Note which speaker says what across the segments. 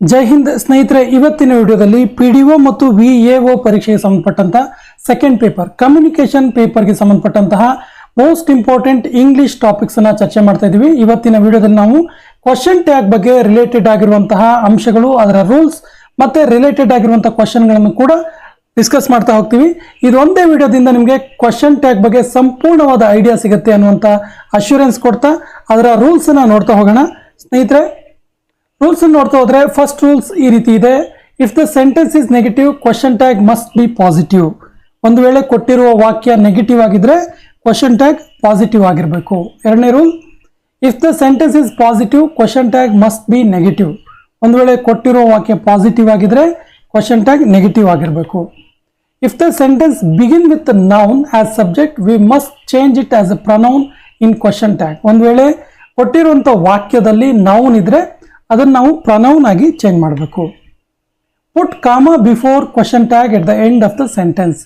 Speaker 1: ಜೈ ಹಿಂದ್ ಸ್ನೇಹಿತರೆ, ಇವತ್ತಿನ ವಿಡಿಯೋದಲ್ಲಿ ಪಿ ಡಿ ಒ ಮತ್ತು ವಿ ಎ ಒ ಪರೀಕ್ಷೆಗೆ ಸಂಬಂಧಪಟ್ಟಂತಹ ಸೆಕೆಂಡ್ ಪೇಪರ್ ಕಮ್ಯುನಿಕೇಶನ್ ಪೇಪರ್ಗೆ ಸಂಬಂಧಪಟ್ಟಂತಹ ಮೋಸ್ಟ್ ಇಂಪಾರ್ಟೆಂಟ್ ಇಂಗ್ಲಿಷ್ ಟಾಪಿಕ್ಸ್ ಅನ್ನ ಚರ್ಚೆ ಮಾಡ್ತಾ ಇದೀವಿ ಇವತ್ತಿನ ವಿಡಿಯೋದಲ್ಲಿ ನಾವು ಕ್ವಶನ್ ಟ್ಯಾಗ್ ಬಗ್ಗೆ ರಿಲೇಟೆಡ್ ಆಗಿರುವಂತಹ ಅಂಶಗಳು, ಅದರ ರೂಲ್ಸ್ ಮತ್ತೆ ರಿಲೇಟೆಡ್ ಆಗಿರುವಂತಹ ಕ್ವಶನ್ಗಳನ್ನು ಕೂಡ ಡಿಸ್ಕಸ್ ಮಾಡ್ತಾ ಹೋಗ್ತೀವಿ. ಇದೊಂದೇ ವಿಡಿಯೋದಿಂದ ನಿಮಗೆ ಕ್ವಶನ್ ಟ್ಯಾಗ್ ಬಗ್ಗೆ ಸಂಪೂರ್ಣವಾದ ಐಡಿಯಾ ಸಿಗುತ್ತೆ ಅನ್ನುವಂಥ ಅಶ್ಯೂರೆನ್ಸ್ ಕೊಡ್ತಾ ಅದರ ರೂಲ್ಸ್ ಅನ್ನ ನೋಡ್ತಾ ಹೋಗೋಣ. ಸ್ನೇಹಿತರೆ ರೂಲ್ಸ್ ನೋಡ್ತಾ ಹೋದ್ರೆ ಫಸ್ಟ್ ರೂಲ್ಸ್ ಈ ರೀತಿ ಇದೆ. If the sentence is negative question tag must be positive ಒಂದು ವೇಳೆ ಕೊಟ್ಟಿರುವ ವಾಕ್ಯ ನೆಗೆಟಿವ್ ಆಗಿದ್ರೆ ಕ್ವಶನ್ ಟ್ಯಾಗ್ ಪಾಸಿಟಿವ್ ಆಗಿರಬೇಕು. ಎರಡನೇ rule if the sentence is positive question tag must be negative ಒಂದು ವೇಳೆ ಕೊಟ್ಟಿರುವ ವಾಕ್ಯ ಪಾಸಿಟಿವ್ ಆಗಿದ್ರೆ ಕ್ವಶನ್ ಟ್ಯಾಗ್ ನೆಗೆಟಿವ್ ಆಗಿರಬೇಕು. If the sentence begin with noun as subject we must change it as a pronoun in question tag ಒಂದು ವೇಳೆ ಕೊಟ್ಟಿರುವಂಥ ವಾಕ್ಯದಲ್ಲಿ ನೌನ್ ಇದ್ರೆ ಅದನ್ನು ನಾವು ಪ್ರನೌನ್ ಆಗಿ ಚೇಂಜ್ ಮಾಡಬೇಕು. Put comma before question tag at the end of the sentence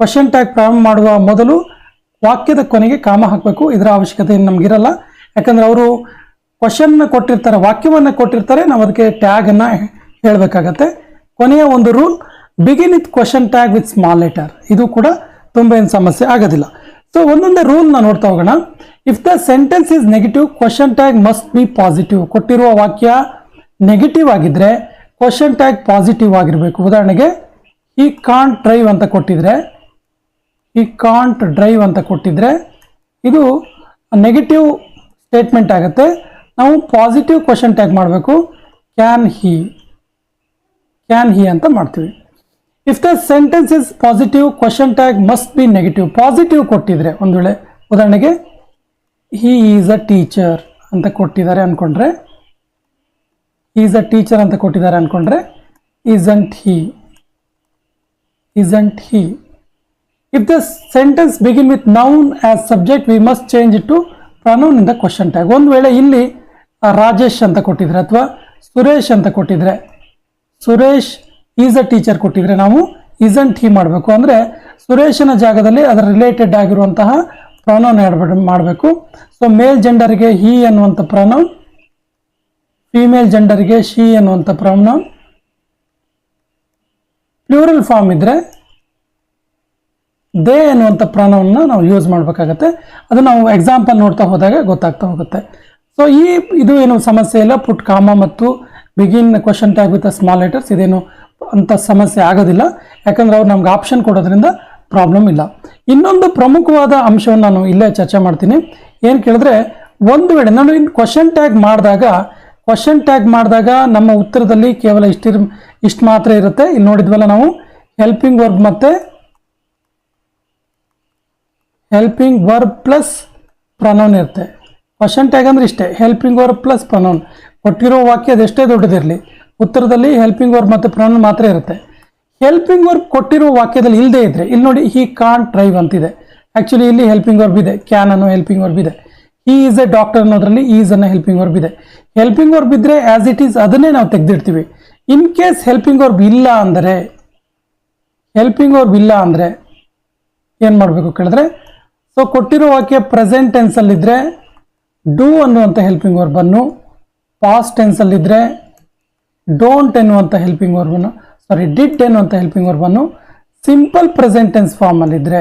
Speaker 1: question tag ಪ್ರಾರಂಭ ಮಾಡುವ ಮೊದಲು ವಾಕ್ಯದ ಕೊನೆಗೆ ಕಾಮ ಹಾಕಬೇಕು. ಇದರ ಅವಶ್ಯಕತೆ ನಮಗಿರಲ್ಲ ಯಾಕಂದರೆ ಅವರು ಕ್ವಶನ್ನ ಕೊಟ್ಟಿರ್ತಾರೆ, ವಾಕ್ಯವನ್ನು ಕೊಟ್ಟಿರ್ತಾರೆ, ನಾವು ಅದಕ್ಕೆ ಟ್ಯಾಗನ್ನು ಹೇಳಬೇಕಾಗತ್ತೆ. ಕೊನೆಯ ಒಂದು rule begin with question tag with small letter ಇದು ಕೂಡ ತುಂಬ ಏನು ಸಮಸ್ಯೆ ಆಗೋದಿಲ್ಲ. ಸೊ ಒಂದೊಂದೇ ರೂಲ್ನ ನೋಡ್ತಾ ಹೋಗೋಣ. If the sentence is negative question tag must be positive ಕೊಟ್ಟಿರುವ ವಾಕ್ಯ ನೆಗೆಟಿವ್ ಆಗಿದ್ರೆ ಕ್ವಶನ್ ಟ್ಯಾಗ್ ಪಾಸಿಟಿವ್ ಆಗಿರಬೇಕು. ಉದಾಹರಣೆಗೆ ಈ ಕಾಂಟ್ ಡ್ರೈವ್ ಅಂತ ಕೊಟ್ಟಿದ್ರೆ ಈ ಕಾಂಟ್ ಡ್ರೈವ್ ಅಂತ ಕೊಟ್ಟಿದ್ರೆ, ಇದು ನೆಗೆಟಿವ್ ಸ್ಟೇಟ್ಮೆಂಟ್ ಆಗುತ್ತೆ. ನಾವು ಪಾಸಿಟಿವ್ ಕ್ವಶನ್ ಟ್ಯಾಗ್ ಮಾಡಬೇಕು. ಕ್ಯಾನ್ ಹಿ ಕ್ಯಾನ್ ಹಿ ಅಂತ ಮಾಡ್ತೀವಿ. If the sentence is positive question tag must be negative positive ಕೊಟ್ಟಿದ್ರೆ ಒಂದು ವೇಳೆ ಉದಾಹರಣೆಗೆ ಹಿ ಈಸ್ ಅ ಟೀಚರ್ ಅಂತ ಕೊಟ್ಟಿದ್ದಾರೆ ಅಂದ್ಕೊಂಡ್ರೆ ಈಸ್ ಅ ಟೀಚರ್ ಅಂತ ಕೊಟ್ಟಿದ್ದಾರೆ ಅಂದ್ಕೊಂಡ್ರೆ isn't he isn't he if the sentence begin with noun as subject we must change it to pronoun ಇಂದ question ಟ್ಯಾಗ್ ಒಂದು ವೇಳೆ ಇಲ್ಲಿ ರಾಜೇಶ್ ಅಂತ ಕೊಟ್ಟಿದ್ರೆ ಅಥವಾ ಸುರೇಶ್ ಅಂತ ಕೊಟ್ಟಿದ್ರೆ ಸುರೇಶ್ ಈಸ್ ಅ ಟೀಚರ್ ಕೊಟ್ಟಿದ್ರೆ ನಾವು ಇಸಂಟ್ ಹಿ ಮಾಡಬೇಕು. ಅಂದರೆ ಸುರೇಶನ ಜಾಗದಲ್ಲಿ ಅದರ ರಿಲೇಟೆಡ್ ಆಗಿರುವಂತಹ ಪ್ರೊನೌನ್ ಆಡ್ ಮಾಡಬೇಕು. ಸೊ ಮೇಲ್ ಜೆಂಡರ್ಗೆ ಹಿ ಅನ್ನುವಂಥ ಪ್ರೊನೌನ್ ಫಿಮೇಲ್ ಜೆಂಡರ್ಗೆ ಶಿ ಅನ್ನುವಂಥ ಪ್ರೊನೌನ್ ಪ್ಯೂರಲ್ ಫಾರ್ಮ್ ಇದ್ದರೆ ದೇ ಅನ್ನುವಂಥ ಪ್ರಾಣವನ್ನು ನಾವು ಯೂಸ್ ಮಾಡಬೇಕಾಗತ್ತೆ. ಅದು ನಾವು ಎಕ್ಸಾಂಪಲ್ ನೋಡ್ತಾ ಹೋದಾಗ ಗೊತ್ತಾಗ್ತಾ ಹೋಗುತ್ತೆ. ಸೊ ಈ ಇದು ಏನು ಸಮಸ್ಯೆ ಇಲ್ಲ. ಪುಟ್ ಕಾಮ ಮತ್ತು begin question tag with small letters ಇದೇನು ಅಂಥ ಸಮಸ್ಯೆ ಆಗೋದಿಲ್ಲ. ಯಾಕಂದ್ರೆ ಅವ್ರು ನಮ್ಗೆ ಆಪ್ಷನ್ ಕೊಡೋದ್ರಿಂದ ಪ್ರಾಬ್ಲಮ್ ಇಲ್ಲ. ಇನ್ನೊಂದು ಪ್ರಮುಖವಾದ ಅಂಶವನ್ನು ನಾನು ಇಲ್ಲೇ ಚರ್ಚೆ ಮಾಡ್ತೀನಿ. ಏನು ಕೇಳಿದ್ರೆ, ಒಂದು ವೇಳೆ ನಾನು ಇನ್ನು ಕ್ವಶನ್ ಟ್ಯಾಗ್ ಮಾಡಿದಾಗ ಕ್ವಶನ್ ಟ್ಯಾಗ್ ಮಾಡಿದಾಗ ನಮ್ಮ ಉತ್ತರದಲ್ಲಿ ಕೇವಲ ಇಷ್ಟಿರ್ ಇಷ್ಟು ಮಾತ್ರ ಇರುತ್ತೆ. ಇಲ್ಲಿ ನೋಡಿದ್ವಲ್ಲ ನಾವು ಹೆಲ್ಪಿಂಗ್ ವರ್ಬ್ ಮತ್ತು ಹೆಲ್ಪಿಂಗ್ ವರ್ಬ್ ಪ್ಲಸ್ ಪ್ರನೌನ್ ಇರುತ್ತೆ. ಕ್ವಶನ್ ಟ್ಯಾಗ್ ಅಂದರೆ ಇಷ್ಟೇ. ಹೆಲ್ಪಿಂಗ್ ವರ್ಬ್ ಪ್ಲಸ್ ಪ್ರನೌನ್ ಕೊಟ್ಟಿರೋ ವಾಕ್ಯ ಅದೆಷ್ಟೇ ದೊಡ್ಡದಿರಲಿ. ಉತ್ತರದಲ್ಲಿ ಹೆಲ್ಪಿಂಗ್ ವರ್ಬ್ ಮತ್ತು ಪ್ರನೌನ್ ಮಾತ್ರ ಇರುತ್ತೆ. ಹೆಲ್ಪಿಂಗ್ ವರ್ಬ್ ಕೊಟ್ಟಿರೋ ವಾಕ್ಯದಲ್ಲಿ ಇಲ್ಲದೆ ಇದ್ರೆ, ಇಲ್ಲಿ ನೋಡಿ ಹಿ ಕಾನ್ ಡ್ರೈವ್ ಅಂತಿದೆ. ಆ್ಯಕ್ಚುಲಿ ಇಲ್ಲಿ ಹೆಲ್ಪಿಂಗ್ ವರ್ಬ್ ಇದೆ. ಕ್ಯಾನ್ ಅನ್ನೋ ಹೆಲ್ಪಿಂಗ್ ವರ್ಬ್ ಇದೆ. ಹಿ ಈಸ್ ಎ ಡಾಕ್ಟರ್ ಅನ್ನೋದ್ರಲ್ಲಿ ಈಸ್ ಅನ್ನೋ ಹೆಲ್ಪಿಂಗ್ ವರ್ಬ್ ಇದೆ. ಹೆಲ್ಪಿಂಗ್ ವರ್ಬ್ ಇದ್ರೆ ಆಸ್ ಇಟ್ ಈಸ್ ಅದನ್ನೇ ನಾವು ತೆಗೆದಿಡ್ತೀವಿ. ಇನ್ ಕೇಸ್ ಹೆಲ್ಪಿಂಗ್ ವರ್ಬ್ ಇಲ್ಲ ಅಂದರೆ ಹೆಲ್ಪಿಂಗ್ ವರ್ಬ್ ಇಲ್ಲ ಅಂದರೆ, ಏನು ಮಾಡಬೇಕು ಕೇಳಿದ್ರೆ? ಸೊ ಕೊಟ್ಟಿರೋ ವಾಕ್ಯ ಪ್ರೆಸೆಂಟ್ ಟೆನ್ಸಲ್ಲಿದ್ದರೆ ಡೂ ಅನ್ನುವಂಥ ಹೆಲ್ಪಿಂಗ್ ವರ್ಬನ್ನು ಪಾಸ್ಟ್ ಟೆನ್ಸಲ್ಲಿದ್ದರೆ ಡೋಂಟ್ ಎನ್ನುವಂಥ ಹೆಲ್ಪಿಂಗ್ ವರ್ಬನ್ನು ಸಾರಿ ಡಿಟ್ ಎನ್ನುವಂಥ ಹೆಲ್ಪಿಂಗ್ ವರ್ಬನ್ನು ಸಿಂಪಲ್ ಪ್ರೆಸೆಂಟೆನ್ಸ್ ಫಾರ್ಮಲ್ಲಿದ್ದರೆ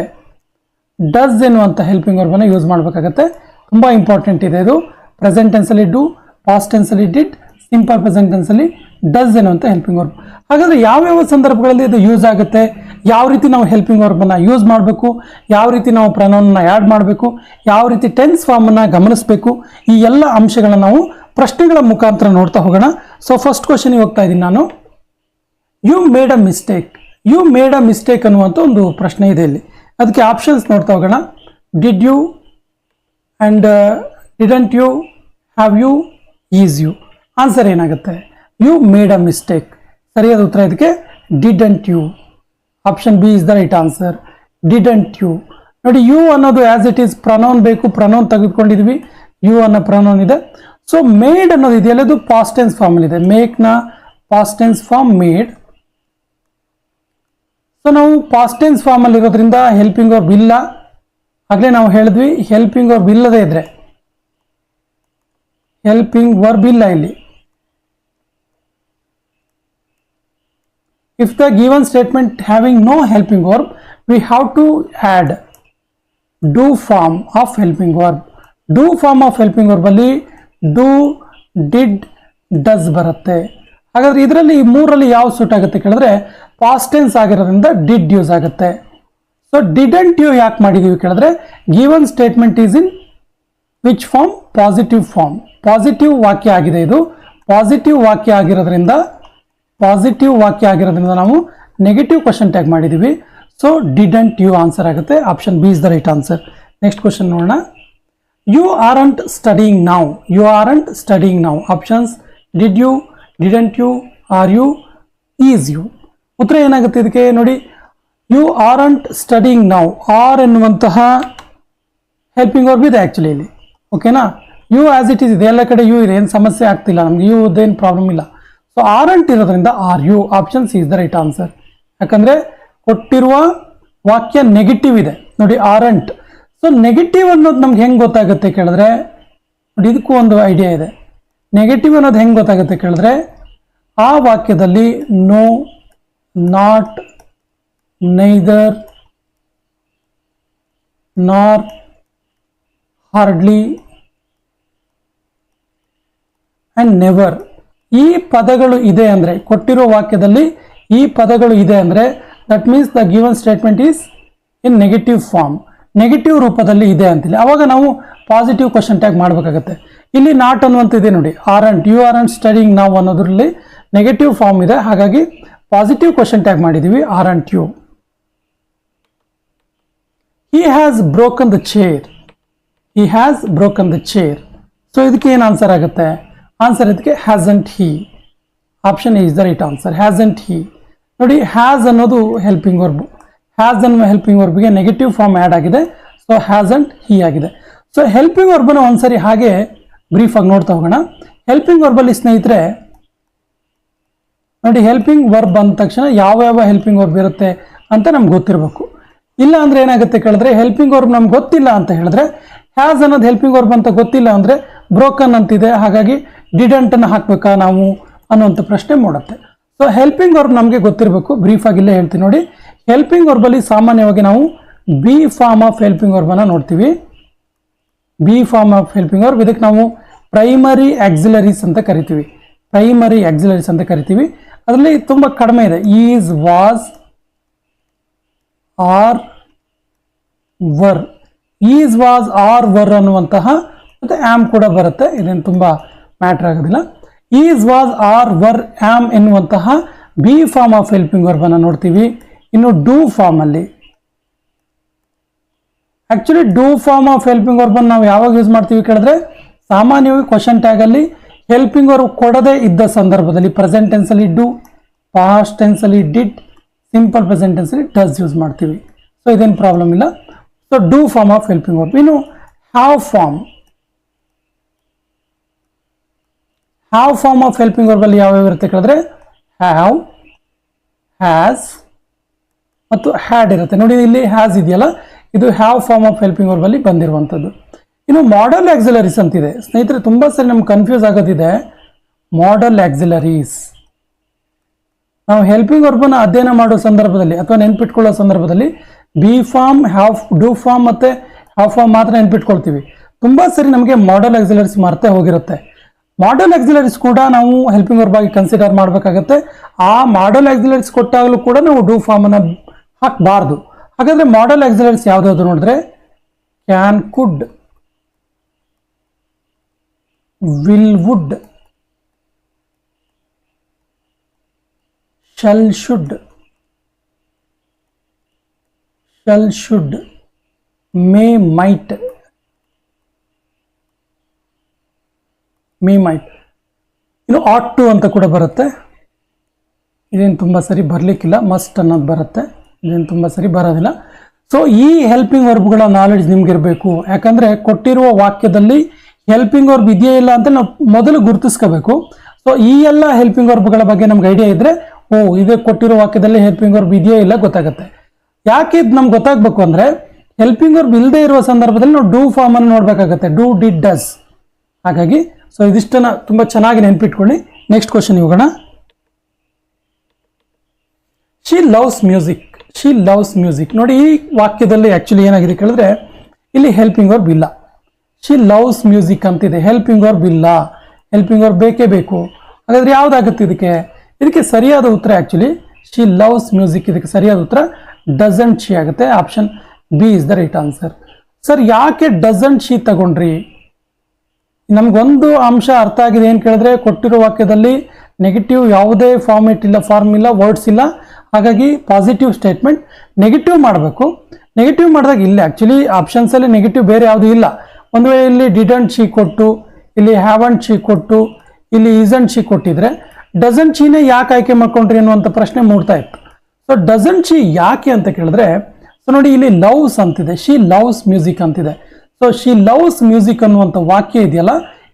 Speaker 1: ಡಸ್ ಎನ್ನುವಂಥ ಹೆಲ್ಪಿಂಗ್ ವರ್ಬನ್ನು ಯೂಸ್ ಮಾಡಬೇಕಾಗತ್ತೆ. ತುಂಬ ಇಂಪಾರ್ಟೆಂಟ್ ಇದೆ ಇದು. ಪ್ರೆಸೆಂಟ್ ಡು ಡೂ ಪಾಸ್ಟ್ ಟೆನ್ಸಲ್ಲಿ ಡಿಡ್ ಸಿಂಪಲ್ ಪ್ರೆಸೆಂಟ್ ಟೆನ್ಸಲ್ಲಿ ಡಸ್ ಎನ್ನುವಂಥ ಹೆಲ್ಪಿಂಗ್ ವರ್ಬ್ ಹಾಗಾದರೆ ಯಾವ್ಯಾವ ಸಂದರ್ಭಗಳಲ್ಲಿ ಇದು ಯೂಸ್ ಆಗುತ್ತೆ? ಯಾವ ರೀತಿ ನಾವು ಹೆಲ್ಪಿಂಗ್ ವರ್ಬನ್ನು ಯೂಸ್ ಮಾಡಬೇಕು? ಯಾವ ರೀತಿ ನಾವು ಪ್ರನೌನನ್ನು ಆ್ಯಡ್ ಮಾಡಬೇಕು? ಯಾವ ರೀತಿ ಟೆನ್ಸ್ ಫಾರ್ಮನ್ನು ಗಮನಿಸಬೇಕು? ಈ ಎಲ್ಲ ಅಂಶಗಳನ್ನು ನಾವು ಪ್ರಶ್ನೆಗಳ ಮುಖಾಂತರ ನೋಡ್ತಾ ಹೋಗೋಣ. ಸೊ ಫಸ್ಟ್ ಕ್ವಶನಿಗೆ ಹೋಗ್ತಾ ಇದ್ದೀನಿ ನಾನು. You made a mistake you made a mistake ಅನ್ನುವಂಥ ಒಂದು ಪ್ರಶ್ನೆ ಇದೆ ಇಲ್ಲಿ. ಅದಕ್ಕೆ ಆಪ್ಷನ್ಸ್ ನೋಡ್ತಾ ಹೋಗೋಣ. Did you and didn't you have you is you answer ಏನಾಗುತ್ತೆ? ಯು ಮೇಡ್ ಅ ಮಿಸ್ಟೇಕ್ ಸರಿಯಾದ ಉತ್ತರ ಇದಕ್ಕೆ didn't you option B is the right answer didn't you ನೋಡಿ ಯು ಅನ್ನೋದು ಆ್ಯಸ್ ಇಟ್ ಈಸ್ ಪ್ರನೌನ್ ಬೇಕು ಪ್ರನೌನ್ ತೆಗೆದುಕೊಂಡಿದ್ವಿ. ಯು ಅನ್ನೋ pronoun ಇದೆ. ಸೊ ಮೇಡ್ ಅನ್ನೋದು ಇದೆಯಲ್ಲ, ಅದು ಪಾಸ್ಟೆನ್ಸ್ ಫಾರ್ಮಲ್ಲಿ ಇದೆ. ಮೇಕ್ನ past tense form made so ನಾವು ಪಾಸ್ಟೆನ್ಸ್ ಫಾರ್ಮಲ್ಲಿ ಇರೋದ್ರಿಂದ ಹೆಲ್ಪಿಂಗ್ ಅವ್ರ ಬಿಲ್ಲ ಆಗಲೇ ನಾವು ಹೇಳಿದ್ವಿ ಹೆಲ್ಪಿಂಗ್ ಅವ್ರ ಬಿಲ್ಲದೇ ಇದ್ರೆ. ಹೆಲ್ಪಿಂಗ್ ವರ್ಬ್ ಇಲ್ಲ ಇಲ್ಲಿ. If the given statement having no helping verb we have to add do form of helping verb do form of helping verb ಅಲ್ಲಿ ಡೂ ಡಿಡ್ ಡಸ್ ಬರುತ್ತೆ. ಹಾಗಾದ್ರೆ ಇದರಲ್ಲಿ ಈ ಮೂರಲ್ಲಿ ಯಾವ ಸೂಟ್ ಆಗುತ್ತೆ ಕೇಳಿದ್ರೆ ಪಾಸ್ಟ್ ಟೆನ್ಸ್ ಆಗಿರೋದ್ರಿಂದ ಡಿಡ್ ಯೂಸ್ ಆಗುತ್ತೆ. ಸೊ ಡಿಡೆಂಟ್ ಯು ಯಾಕೆ ಮಾಡಿದೀವಿ ಕೇಳಿದ್ರೆ given statement is in which form positive form positive ವಾಕ್ಯ ಆಗಿದೆ ಇದು. ಪಾಸಿಟಿವ್ ವಾಕ್ಯ ಆಗಿರೋದ್ರಿಂದ ಪಾಸಿಟಿವ್ ವಾಕ್ಯ ಆಗಿರೋದ್ರಿಂದ ನಾವು ನೆಗೆಟಿವ್ ಕ್ವಶನ್ ಟ್ಯಾಗ್ ಮಾಡಿದ್ದೀವಿ ಸೊ ಡಿಡೆಂಟ್ ಯು ಆನ್ಸರ್ ಆಗುತ್ತೆ. Option B is the right answer next question ನೋಡೋಣ. ಯು aren't ಸ್ಟಡಿಂಗ್ ನಾವು ಯು aren't ಸ್ಟಡಿಂಗ್ ನಾವು options did you didn't you are you is you ಉತ್ತರ ಏನಾಗುತ್ತೆ ಇದಕ್ಕೆ? ನೋಡಿ ಯು ಆರ್ ಅಂಟ್ ಸ್ಟಡಿಂಗ್ ನಾವು are ಎನ್ನುವಂತಹ ಹೆಲ್ಪಿಂಗ್ ವರ್ಬ್ ಇದೆ ಆ್ಯಕ್ಚುಲಿ ಇಲ್ಲಿ. ಓಕೆನಾ ಯು ಆ್ಯಸ್ ಇಟ್ ಈಸ್ ಇದೆ. ಎಲ್ಲ ಕಡೆ ಯು ಇದೆ. ಏನು ಸಮಸ್ಯೆ ಆಗ್ತಿಲ್ಲ. ನಮ್ಗೆ ಯು ಇದೇನು ಪ್ರಾಬ್ಲಮ್ ಇಲ್ಲ. ಸೊ ಆರ್ ಅಂಟ್ ಇರೋದ್ರಿಂದ are you options is the right answer ಯಾಕಂದರೆ ಕೊಟ್ಟಿರುವ ವಾಕ್ಯ ನೆಗೆಟಿವ್ ಇದೆ. ನೋಡಿ ಆರಂಟ್ ಸೊ ನೆಗೆಟಿವ್ ಅನ್ನೋದು ನಮ್ಗೆ ಹೆಂಗೆ ಗೊತ್ತಾಗುತ್ತೆ ಕೇಳಿದ್ರೆ, ನೋಡಿ ಇದಕ್ಕೂ ಒಂದು ಐಡಿಯಾ ಇದೆ. ನೆಗೆಟಿವ್ ಅನ್ನೋದು ಹೆಂಗೆ ಗೊತ್ತಾಗುತ್ತೆ ಕೇಳಿದ್ರೆ, ಆ ವಾಕ್ಯದಲ್ಲಿ no not neither nor hardly and never ಈ ಪದಗಳು ಇದೆ ಅಂದರೆ, ಕೊಟ್ಟಿರೋ ವಾಕ್ಯದಲ್ಲಿ ಈ ಪದಗಳು ಇದೆ ಅಂದರೆ that means the given statement is in negative form negative ರೂಪದಲ್ಲಿ ಇದೆ ಅಂತಿಲ್ಲ. ಅವಾಗ ನಾವು ಪಾಸಿಟಿವ್ ಕ್ವಶನ್ ಟ್ಯಾಗ್ ಮಾಡಬೇಕಾಗತ್ತೆ. ಇಲ್ಲಿ ನಾಟ್ ಅನ್ನುವಂಥದ್ದೇ ನೋಡಿ. Aren't you aren't studying ನಾವು ಅನ್ನೋದ್ರಲ್ಲಿ ನೆಗೆಟಿವ್ ಫಾರ್ಮ್ ಇದೆ. ಹಾಗಾಗಿ ಪಾಸಿಟಿವ್ ಕ್ವಶನ್ ಟ್ಯಾಗ್ ಮಾಡಿದ್ದೀವಿ. Aren't you he has broken the chair he has broken the chair so ಇದಕ್ಕೆ ಏನು ಆನ್ಸರ್ ಆಗುತ್ತೆ? ಆನ್ಸರ್ ಇದಕ್ಕೆ hasn't he option is the right answer hasn't he ನೋಡಿ ಹ್ಯಾಸ್ ಅನ್ನೋದು ಹೆಲ್ಪಿಂಗ್ ವರ್ಬ್ ಹ್ಯಾಸ್ ಅನ್ನುವ helping ವರ್ಬ್ಗೆ negative form add ಆಗಿದೆ. So hasn't he ಆಗಿದೆ. ಸೊ ಹೆಲ್ಪಿಂಗ್ ವರ್ಬನ್ನು ಒಂದ್ಸರಿ ಹಾಗೆ ಬ್ರೀಫಾಗಿ ನೋಡ್ತಾ ಹೋಗೋಣ. ಹೆಲ್ಪಿಂಗ್ ವರ್ಬಲ್ಲಿ ಸ್ನೇಹಿತರೆ, ನೋಡಿ ಹೆಲ್ಪಿಂಗ್ ವರ್ಬ್ ಅಂದ ತಕ್ಷಣ ಯಾವ ಯಾವ ಹೆಲ್ಪಿಂಗ್ ವರ್ಬ್ ಇರುತ್ತೆ ಅಂತ ನಮ್ಗೆ ಗೊತ್ತಿರಬೇಕು. ಇಲ್ಲ ಅಂದರೆ ಏನಾಗುತ್ತೆ ಕೇಳಿದ್ರೆ ಹೆಲ್ಪಿಂಗ್ ವರ್ಬ್ ನಮ್ಗೆ ಗೊತ್ತಿಲ್ಲ ಅಂತ ಹೇಳಿದ್ರೆ ಹ್ಯಾಸ್ ಅನ್ನೋದು ಹೆಲ್ಪಿಂಗ್ ವರ್ಬ್ ಅಂತ ಗೊತ್ತಿಲ್ಲ ಅಂದರೆ ಬ್ರೋಕನ್ ಅಂತಿದೆ. ಹಾಗಾಗಿ ಡಿಡೆಂಟನ್ನು ಹಾಕ್ಬೇಕಾ ನಾವು ಅನ್ನುವಂಥ ಪ್ರಶ್ನೆ ಮೂಡುತ್ತೆ. ಸೊ ಹೆಲ್ಪಿಂಗ್ ವರ್ಬ್ ನಮಗೆ ಗೊತ್ತಿರಬೇಕು. ಬ್ರೀಫ್ ಆಗಿ ಇಲ್ಲೇ ಹೇಳ್ತೀನಿ ನೋಡಿ. ಹೆಲ್ಪಿಂಗ್ ವರ್ಬಲ್ಲಿ ಸಾಮಾನ್ಯವಾಗಿ ನಾವು ಬಿ ಫಾರ್ಮ್ ಆಫ್ ಹೆಲ್ಪಿಂಗ್ ವರ್ಬನ್ನು ನೋಡ್ತೀವಿ. Be form of helping verb ಇದಕ್ಕೆ ನಾವು ಪ್ರೈಮರಿ ಆಕ್ಸಿಲರೀಸ್ ಅಂತ ಕರಿತೀವಿ. ಪ್ರೈಮರಿ ಆಕ್ಸಿಲರೀಸ್ ಅಂತ ಕರಿತೀವಿ. ಅದರಲ್ಲಿ ತುಂಬ ಕಡಿಮೆ ಇದೆ. Is was are were is was are were ಅನ್ನುವಂತಹ ಮತ್ತು ಆಮ್ ಕೂಡ ಬರುತ್ತೆ. ಇದೇನು ತುಂಬ ಮ್ಯಾಟ್ರ್ ಆಗೋದಿಲ್ಲ. Is was are were am ಎನ್ನುವಂತಹ ಬಿ ಫಾರ್ಮ್ ಆಫ್ ಹೆಲ್ಪಿಂಗ್ ವರ್ಬನ್ನು ನೋಡ್ತೀವಿ. ಇನ್ನು ಡೂ ಫಾರ್ಮಲ್ಲಿ actually do form of helping ವರ್ಬನ್ನು ನಾವು ಯಾವಾಗ ಯೂಸ್ ಮಾಡ್ತೀವಿ ಕೇಳಿದ್ರೆ ಸಾಮಾನ್ಯವಾಗಿ ಕ್ವಶನ್ ಟ್ಯಾಗಲ್ಲಿ ಹೆಲ್ಪಿಂಗ್ ವರ್ಬ್ ಕೊಡದೇ ಇದ್ದ ಸಂದರ್ಭದಲ್ಲಿ ಪ್ರೆಸೆಂಟ್ ಟೆನ್ಸಲ್ಲಿ ಡೂ, ಪಾಸ್ಟ್ ಟೆನ್ಸಲ್ಲಿ ಡಿಡ್, ಸಿಂಪಲ್ ಪ್ರೆಸೆಂಟ್ ಟೆನ್ಸಲ್ಲಿ ಡಸ್ ಯೂಸ್ ಮಾಡ್ತೀವಿ. ಸೊ ಇದೇನು ಪ್ರಾಬ್ಲಮ್ ಇಲ್ಲ. So do form of helping verb. ಇನ್ನು have form. Have form of helping ವರ್ಬಲ್ಲಿ ಯಾವ್ಯಾವ ಇರುತ್ತೆ ಕೇಳಿದ್ರೆ ಹ್ಯಾವ್ ಹ್ಯಾಸ್ ಮತ್ತು ಹ್ಯಾಡ್ ಇರುತ್ತೆ. ನೋಡಿ ಇಲ್ಲಿ ಹ್ಯಾಸ್ ಇದೆಯಲ್ಲ, ಇದು ಹ್ಯಾವ್ ಫಾರ್ಮ್ ಆಫ್ ಹೆಲ್ಪಿಂಗ್ ವರ್ಬಲ್ಲಿ ಬಂದಿರುವಂಥದ್ದು. ಇನ್ನು ಮಾಡಲ್ ಆಕ್ಸಿಲರೀಸ್ ಅಂತಿದೆ. ಸ್ನೇಹಿತರೆ, ತುಂಬ ಸರಿ ನಮ್ಗೆ ಕನ್ಫ್ಯೂಸ್ ಆಗೋದಿದೆ. ಮಾಡಲ್ ಆಕ್ಸಿಲರೀಸ್ ನಾವು ಹೆಲ್ಪಿಂಗ್ ವರ್ಬನ್ನ ಅಧ್ಯಯನ ಮಾಡೋ ಸಂದರ್ಭದಲ್ಲಿ ಅಥವಾ ನೆನ್ಪಿಟ್ಕೊಳ್ಳೋ ಸಂದರ್ಭದಲ್ಲಿ be form have do form ಮತ್ತು ಹ್ಯಾವ್ ಫಾರ್ಮ್ ಮಾತ್ರ ನೆನ್ಪಿಟ್ಕೊಳ್ತೀವಿ. ತುಂಬ ಸರಿ ನಮಗೆ ಮಾಡಲ್ ಆಕ್ಸಿಲರೀಸ್ ಮರ್ತೇ ಹೋಗಿರುತ್ತೆ. ಮಾಡಲ್ ಎಕ್ಸಿಲರೀಸ್ ಕೂಡ ನಾವು ಹೆಲ್ಪಿಂಗ್ ವರ್ಬ್ ಆಗಿ ಕನ್ಸಿಡರ್ ಮಾಡಬೇಕಾಗತ್ತೆ. ಆ ಮಾಡಲ್ ಎಕ್ಸಿಲರೀಸ್ ಕೊಟ್ಟಾಗಲೂ ಕೂಡ ನಾವು ಡೂ ಫಾರ್ಮನ್ನು ಹಾಕಬಾರ್ದು. ಹಾಗಾದರೆ ಮಾಡಲ್ ಎಕ್ಸಿಲರೀಸ್ ಯಾವುದಾದ್ರು ನೋಡಿದ್ರೆ? Can could will would shall should shall should may might may might ಇನ್ನು ಆಟ್ ಟು ಅಂತ ಕೂಡ ಬರುತ್ತೆ. ಇದೇನು ತುಂಬ ಸರಿ ಬರಲಿಕ್ಕಿಲ್ಲ ಮಸ್ಟ್ ಅನ್ನೋದು ಬರುತ್ತೆ. ಇದೇನು ತುಂಬ ಸರಿ ಬರೋದಿಲ್ಲ. ಸೊ ಈ ಹೆಲ್ಪಿಂಗ್ ವರ್ಬ್ಗಳ ನಾಲೆಡ್ಜ್ ನಿಮ್ಗೆ ಇರಬೇಕು ಯಾಕಂದರೆ ಕೊಟ್ಟಿರುವ ವಾಕ್ಯದಲ್ಲಿ ಹೆಲ್ಪಿಂಗ್ ವರ್ಬ್ ಇದೆಯೇ ಇಲ್ಲ ಅಂತ ನಾವು ಮೊದಲು ಗುರುತಿಸ್ಕೋಬೇಕು. ಸೊ ಈ ಎಲ್ಲ ಹೆಲ್ಪಿಂಗ್ ವರ್ಬ್ಗಳ ಬಗ್ಗೆ ನಮ್ಗೆ ಐಡಿಯಾ ಇದ್ದರೆ ಓ, ಇದೇ ಕೊಟ್ಟಿರೋ ವಾಕ್ಯದಲ್ಲಿ ಹೆಲ್ಪಿಂಗ್ ವರ್ಬ್ ಇದೆಯೇ ಇಲ್ಲ ಗೊತ್ತಾಗುತ್ತೆ. ಯಾಕೆ ಇದು ನಮ್ಗೆ ಗೊತ್ತಾಗಬೇಕು ಅಂದರೆ ಹೆಲ್ಪಿಂಗ್ ವರ್ಬ್ ಇಲ್ಲದೆ ಇರುವ ಸಂದರ್ಭದಲ್ಲಿ ನಾವು ಡೂ ಫಾರ್ಮನ್ನು ನೋಡಬೇಕಾಗತ್ತೆ. ಡೂ ಡಿಡ್ ಡಸ್ ಹಾಗಾಗಿ ಸೊ ಇದಿಷ್ಟನ್ನು ತುಂಬ ಚೆನ್ನಾಗಿ ನೆನ್ಪಿಟ್ಕೊಳ್ಳಿ. ನೆಕ್ಸ್ಟ್ ಕ್ವಶನ್ ಹೋಗೋಣ. She loves music she loves music ನೋಡಿ, ಈ ವಾಕ್ಯದಲ್ಲಿ ಆ್ಯಕ್ಚುಲಿ ಏನಾಗಿದೆ ಕೇಳಿದ್ರೆ, ಇಲ್ಲಿ ಹೆಲ್ಪಿಂಗ್ ಅವ್ರ ಬಿಲ್ಲ ಶಿ ಲವ್ಸ್ ಮ್ಯೂಸಿಕ್ ಅಂತಿದೆ. ಹೆಲ್ಪಿಂಗ್ ಅವ್ರ ಬಿಲ್ಲ ಹೆಲ್ಪಿಂಗ್ ವರ್ಬ್ ಬೇಕೇ ಬೇಕು. ಹಾಗಾದ್ರೆ ಯಾವುದಾಗುತ್ತೆ ಇದಕ್ಕೆ? ಇದಕ್ಕೆ ಸರಿಯಾದ ಉತ್ತರ ಆ್ಯಕ್ಚುಲಿ ಶಿ ಲವ್ಸ್ ಮ್ಯೂಸಿಕ್ ಇದಕ್ಕೆ ಸರಿಯಾದ ಉತ್ತರ ಡಸಂಟ್ ಶಿ ಆಗುತ್ತೆ. Option B is the right answer sir ಯಾಕೆ ಡಸಂಟ್ ಶಿ ತಗೊಂಡ್ರಿ? ನಮಗೊಂದು ಅಂಶ ಅರ್ಥ ಆಗಿದೆ ಏನು ಕೇಳಿದ್ರೆ ಕೊಟ್ಟಿರೋ ವಾಕ್ಯದಲ್ಲಿ ನೆಗೆಟಿವ್ ಯಾವುದೇ ಫಾರ್ಮೇಟ್ ಇಲ್ಲ ಫಾರ್ಮ್ ಇಲ್ಲ ವರ್ಡ್ಸ್ ಇಲ್ಲ. ಹಾಗಾಗಿ ಪಾಸಿಟಿವ್ ಸ್ಟೇಟ್ಮೆಂಟ್ ನೆಗೆಟಿವ್ ಮಾಡಬೇಕು. ನೆಗೆಟಿವ್ ಮಾಡಿದಾಗ ಇಲ್ಲ ಆ್ಯಕ್ಚುಲಿ ಆಪ್ಷನ್ಸಲ್ಲಿ ನೆಗೆಟಿವ್ ಬೇರೆ ಯಾವುದೂ ಇಲ್ಲ. ಒಂದು ವೇಳೆ ಇಲ್ಲಿ ಡಿಡಂಟ್ ಶಿ ಕೊಟ್ಟು, ಇಲ್ಲಿ ಹ್ಯಾವಂಟ್ ಶಿ ಕೊಟ್ಟು, ಇಲ್ಲಿ ಈಸಂಟ್ ಶಿ ಕೊಟ್ಟಿದ್ರೆ ಡಜನ್ ಶೀನೇ ಯಾಕೆ ಆಯ್ಕೆ ಮಾಡ್ಕೊಂಡ್ರಿ ಅನ್ನುವಂಥ ಪ್ರಶ್ನೆ ಮೂಡ್ತಾ ಇತ್ತು. ಸೊ ಡಜನ್ ಶಿ ಯಾಕೆ ಅಂತ ಕೇಳಿದ್ರೆ ಸೊ ನೋಡಿ ಇಲ್ಲಿ ಲವ್ಸ್ ಅಂತಿದೆ ಶಿ ಲವ್ಸ್ ಮ್ಯೂಸಿಕ್ ಅಂತಿದೆ. ಸೊ ಶಿ ಲವ್ಸ್ ಮ್ಯೂಸಿಕ್ ಅನ್ನುವಂಥ ವಾಕ್ಯ ಇದೆಯಲ್ಲ?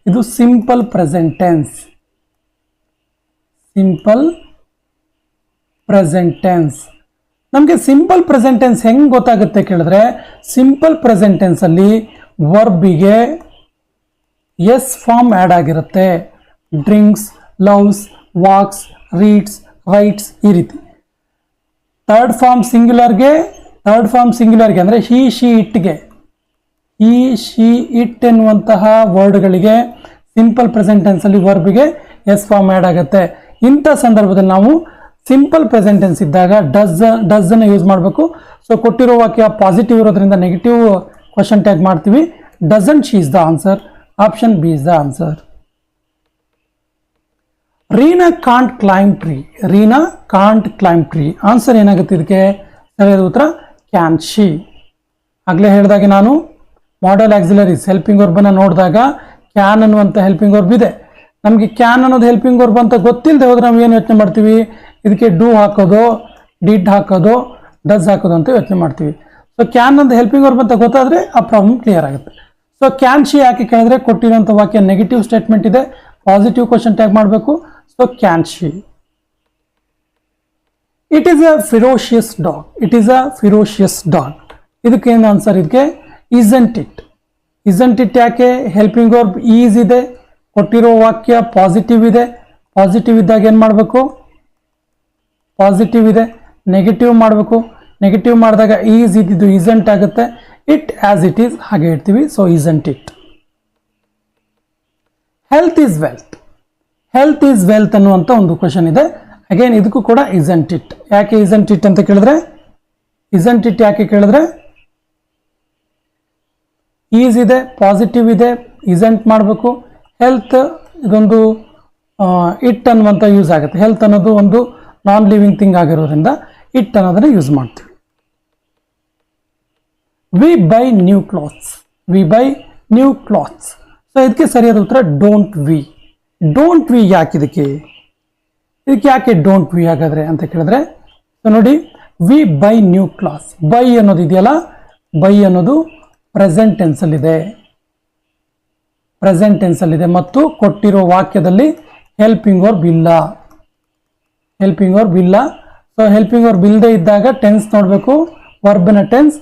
Speaker 1: ಇದು simple present tense simple present tense ನಮಗೆ ಸಿಂಪಲ್ ಪ್ರೆಸೆಂಟ್ ಟೆನ್ಸ್ ಹೆಂಗೆ ಗೊತ್ತಾಗುತ್ತೆ ಕೇಳಿದ್ರೆ ಸಿಂಪಲ್ ಪ್ರೆಸೆಂಟ್ ಅಲ್ಲಿ ವರ್ಬಿಗೆ ಎಸ್ ಫಾರ್ಮ್ ಆ್ಯಡ್ ಆಗಿರುತ್ತೆ. Drinks loves walks reads writes ಈ ರೀತಿ. ಥರ್ಡ್ ಫಾರ್ಮ್ ಸಿಂಗ್ಯುಲರ್ಗೆ ಥರ್ಡ್ ಫಾರ್ಮ್ ಸಿಂಗ್ಯುಲರ್ಗೆ ಅಂದರೆ ಹಿ ಶಿ ಇಟ್ಗೆ ಈ, ಶಿ, ಇಟ್ ಎನ್ನುವಂತಹ ವರ್ಡ್ಗಳಿಗೆ ಸಿಂಪಲ್ ಪ್ರೆಸೆಂಟ್ ಟೆನ್ಸಲ್ಲಿ ವರ್ಬಿಗೆ ಎಸ್ ಫಾರ್ಮ್ ಆ್ಯಡ್ ಆಗುತ್ತೆ. ಇಂಥ ಸಂದರ್ಭದಲ್ಲಿ ನಾವು ಸಿಂಪಲ್ ಪ್ರೆಸೆಂಟ್ ಟೆನ್ಸ್ ಇದ್ದಾಗ ಡಸ್ ಡಸ್ಸನ್ನು ಯೂಸ್ ಮಾಡಬೇಕು. ಸೊ, ಕೊಟ್ಟಿರೋ ವಾಕ್ಯ ಪಾಸಿಟಿವ್ ಇರೋದ್ರಿಂದ ನೆಗೆಟಿವ್ ಕ್ವಶನ್ ಟ್ಯಾಗ್ ಮಾಡ್ತೀವಿ. Doesn't she is the answer? Option B is the answer. Reena can't climb tree. Reena can't climb tree. Answer ಏನಾಗುತ್ತೆ ಇದಕ್ಕೆ? ಸರಿಯಾದ ಉತ್ತರ, ಕ್ಯಾನ್ ಶಿ. ಆಗಲೇ ಹೇಳಿದಾಗೆ ನಾನು ಮಾಡೆಲ್ ಆಕ್ಸಿಲರೀಸ್ ಹೆಲ್ಪಿಂಗ್ ವರ್ಬನ್ನು ನೋಡಿದಾಗ ಕ್ಯಾನ್ ಅನ್ನುವಂಥ ಹೆಲ್ಪಿಂಗ್ ವರ್ಬ್ ಇದೆ. ನಮಗೆ ಕ್ಯಾನ್ ಅನ್ನೋದು ಹೆಲ್ಪಿಂಗ್ ವರ್ಬ್ ಅಂತ ಗೊತ್ತಿಲ್ಲದೆ ಹೋದ್ರೆ ನಾವು ಏನು ಯೋಚನೆ ಮಾಡ್ತೀವಿ? ಇದಕ್ಕೆ ಡೂ ಹಾಕೋದು ಡಿಡ್ ಹಾಕೋದು ಡಸ್ ಹಾಕೋದು ಅಂತ ಯೋಚನೆ ಮಾಡ್ತೀವಿ. ಸೊ ಕ್ಯಾನ್ ಅಂತ ಹೆಲ್ಪಿಂಗ್ ವರ್ಬ್ ಅಂತ ಗೊತ್ತಾದರೆ ಆ ಪ್ರಾಬ್ಲಮ್ ಕ್ಲಿಯರ್ ಆಗುತ್ತೆ. ಸೊ ಕ್ಯಾನ್ ಶಿ ಯಾಕೆ ಕೇಳಿದ್ರೆ ಕೊಟ್ಟಿರುವಂಥ ವಾಕ್ಯ ನೆಗೆಟಿವ್ ಸ್ಟೇಟ್ಮೆಂಟ್ ಇದೆ ಪಾಸಿಟಿವ್ ಕ್ವಶನ್ ಟ್ಯಾಗ್ ಮಾಡಬೇಕು. So can she. It is a ferocious dog it is a ferocious dog ಇದಕ್ಕೆ ಏನು ಆನ್ಸರ್ ಇದಕ್ಕೆ ಇಸಂಟ್ ಇಟ್ ಇಸಂಟ್ ಇಟ್ ಯಾಕೆ ಹೆಲ್ಪಿಂಗ್ ವರ್ಬ್ ಈಸ್ ಇದೆ? ಕೊಟ್ಟಿರೋ ವಾಕ್ಯ ಪಾಸಿಟಿವ್ ಇದೆ. ಪಾಸಿಟಿವ್ ಇದ್ದಾಗ ಏನು ಮಾಡಬೇಕು? ಪಾಸಿಟಿವ್ ಇದೆ. ನೆಗೆಟಿವ್ ಮಾಡಬೇಕು. ನೆಗೆಟಿವ್ ಮಾಡಿದಾಗ ಈಸ್ ಇದ್ದಿದ್ದು ಇಸಂಟ್ ಆಗುತ್ತೆ. ಇಟ್ ಆ್ಯಸ್ ಇಟ್ ಈಸ್ ಹಾಗೆ ಇಡ್ತೀವಿ so isn't it health is wealth health is wealth ಅನ್ನುವಂಥ ಒಂದು ಕ್ವಶನ್ ಇದೆ. ಅಗೇನ್ ಇದಕ್ಕೂ ಕೂಡ ಇಸಂಟ್ ಇಟ್ ಯಾಕೆ ಇಸಂಟ್ ಇಟ್ ಅಂತ ಕೇಳಿದ್ರೆ? ಇಸಂಟ್ ಇಟ್ ಯಾಕೆ ಕೇಳಿದ್ರೆ? ಈಸ್ ಇದೆ, ಪಾಸಿಟಿವ್ ಇದೆ, ಇಸೆಂಟ್ ಮಾಡಬೇಕು. ಹೆಲ್ತ್ ಇದೊಂದು ಇಟ್ ಅನ್ನುವಂಥ ಯೂಸ್ ಆಗುತ್ತೆ. ಹೆಲ್ತ್ ಅನ್ನೋದು ಒಂದು ನಾನ್ ಲಿವಿಂಗ್ ಥಿಂಗ್ ಆಗಿರೋದ್ರಿಂದ ಇಟ್ ಅನ್ನೋದನ್ನ ಯೂಸ್ ಮಾಡ್ತೀವಿ. We buy new clothes. We buy new clothes. So ಇದಕ್ಕೆ ಸರಿಯಾದ ಉತ್ತರ ಡೋಂಟ್ ವಿ ಡೋಂಟ್ ವಿ ಯಾಕೆ ಇದಕ್ಕೆ? ಇದಕ್ಕೆ ಯಾಕೆ ಡೋಂಟ್ ವಿ ಹಾಗಾದ್ರೆ ಅಂತ ಕೇಳಿದ್ರೆ ಸೊ ನೋಡಿ, we buy new clothes buy ಅನ್ನೋದು ಇದೆಯಲ್ಲ? ಬೈ ಅನ್ನೋದು ಪ್ರೆಸೆಂಟ್ ಟೆನ್ಸಲ್ಲಿದೆ ಪ್ರೆಸೆಂಟ್ ಟೆನ್ಸಲ್ಲಿದೆ ಮತ್ತು ಕೊಟ್ಟಿರೋ ವಾಕ್ಯದಲ್ಲಿ ಹೆಲ್ಪಿಂಗ್ ವರ್ಬ್ ಬಿಲ್ಲ ಹೆಲ್ಪಿಂಗ್ ವರ್ಬ್ ಇಲ್ಲ ಸೊ ಹೆಲ್ಪಿಂಗ್ ವರ್ಬ್ ಬಿಲ್ದೆ ಇದ್ದಾಗ ಟೆನ್ಸ್ ನೋಡಬೇಕು. ವರ್ಬಿನ ಟೆನ್ಸ್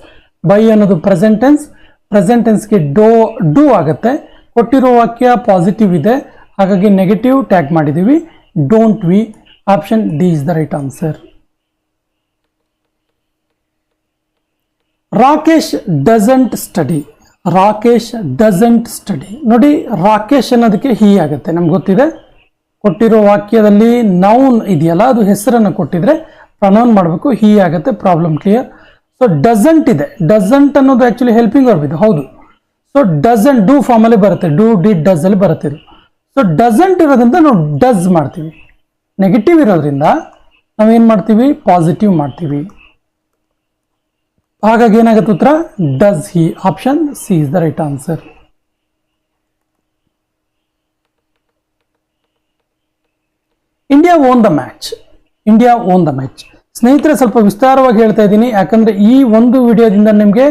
Speaker 1: ಬೈ ಅನ್ನೋದು ಪ್ರೆಸೆಂಟ್ ಟೆನ್ಸ್ ಪ್ರೆಸೆಂಟ್ ಟೆನ್ಸ್ಗೆ ಡೋ ಡೂ ಆಗುತ್ತೆ. ಕೊಟ್ಟಿರೋ ವಾಕ್ಯ ಪಾಸಿಟಿವ್ ಇದೆ. ಹಾಗಾಗಿ ನೆಗೆಟಿವ್ ಟ್ಯಾಗ್ ಮಾಡಿದ್ದೀವಿ don't we option D is the right answer Rakesh doesn't study Rakesh doesn't study ನೋಡಿ, ರಾಕೇಶ್ ಅನ್ನೋದಕ್ಕೆ ಹೀ ಆಗುತ್ತೆ. ನಮ್ಗೆ ಗೊತ್ತಿದೆ? ಕೊಟ್ಟಿರೋ ವಾಕ್ಯದಲ್ಲಿ ನೌನ್ ಇದೆಯಲ್ಲ, ಅದು ಹೆಸರನ್ನು ಕೊಟ್ಟಿದ್ರೆ ಪ್ರನೌನ್ ಮಾಡಬೇಕು, ಹೀ ಆಗುತ್ತೆ ಪ್ರಾಬ್ಲಮ್ ಕ್ಲಿಯರ್ ಸೊ ಡಸಂಟ್ ಇದೆ. ಡಸಂಟ್ ಅನ್ನೋದು ಆ್ಯಕ್ಚುಲಿ ಹೆಲ್ಪಿಂಗ್ ವರ್ಬ್ ಹೌದು. ಸೊ ಡಸಂಟ್ ಡೂ ಫಾರ್ಮಲ್ಲಿ ಬರುತ್ತೆ. ಡೂ ಡಿ ಡಸ್ ಅಲ್ಲಿ ಬರುತ್ತೆ ಇದು. ಸೊ ಡಸಂಟ್ ಇರೋದ್ರಿಂದ ನಾವು ಡಸ್ ಮಾಡ್ತೀವಿ. ನೆಗೆಟಿವ್ ಇರೋದ್ರಿಂದ ನಾವೇನು ಮಾಡ್ತೀವಿ? ಪಾಸಿಟಿವ್ ಮಾಡ್ತೀವಿ. ಹಾಗಾಗಿ ಏನಾಗುತ್ತೆ ಉತ್ತರ? Does he option C is the right answer India won the match India won the match ಸ್ನೇಹಿತರೆ, ಸ್ವಲ್ಪ ವಿಸ್ತಾರವಾಗಿ ಹೇಳ್ತಾ ಇದ್ದೀನಿ. ಯಾಕಂದ್ರೆ ಈ ಒಂದು ವಿಡಿಯೋದಿಂದ ನಿಮಗೆ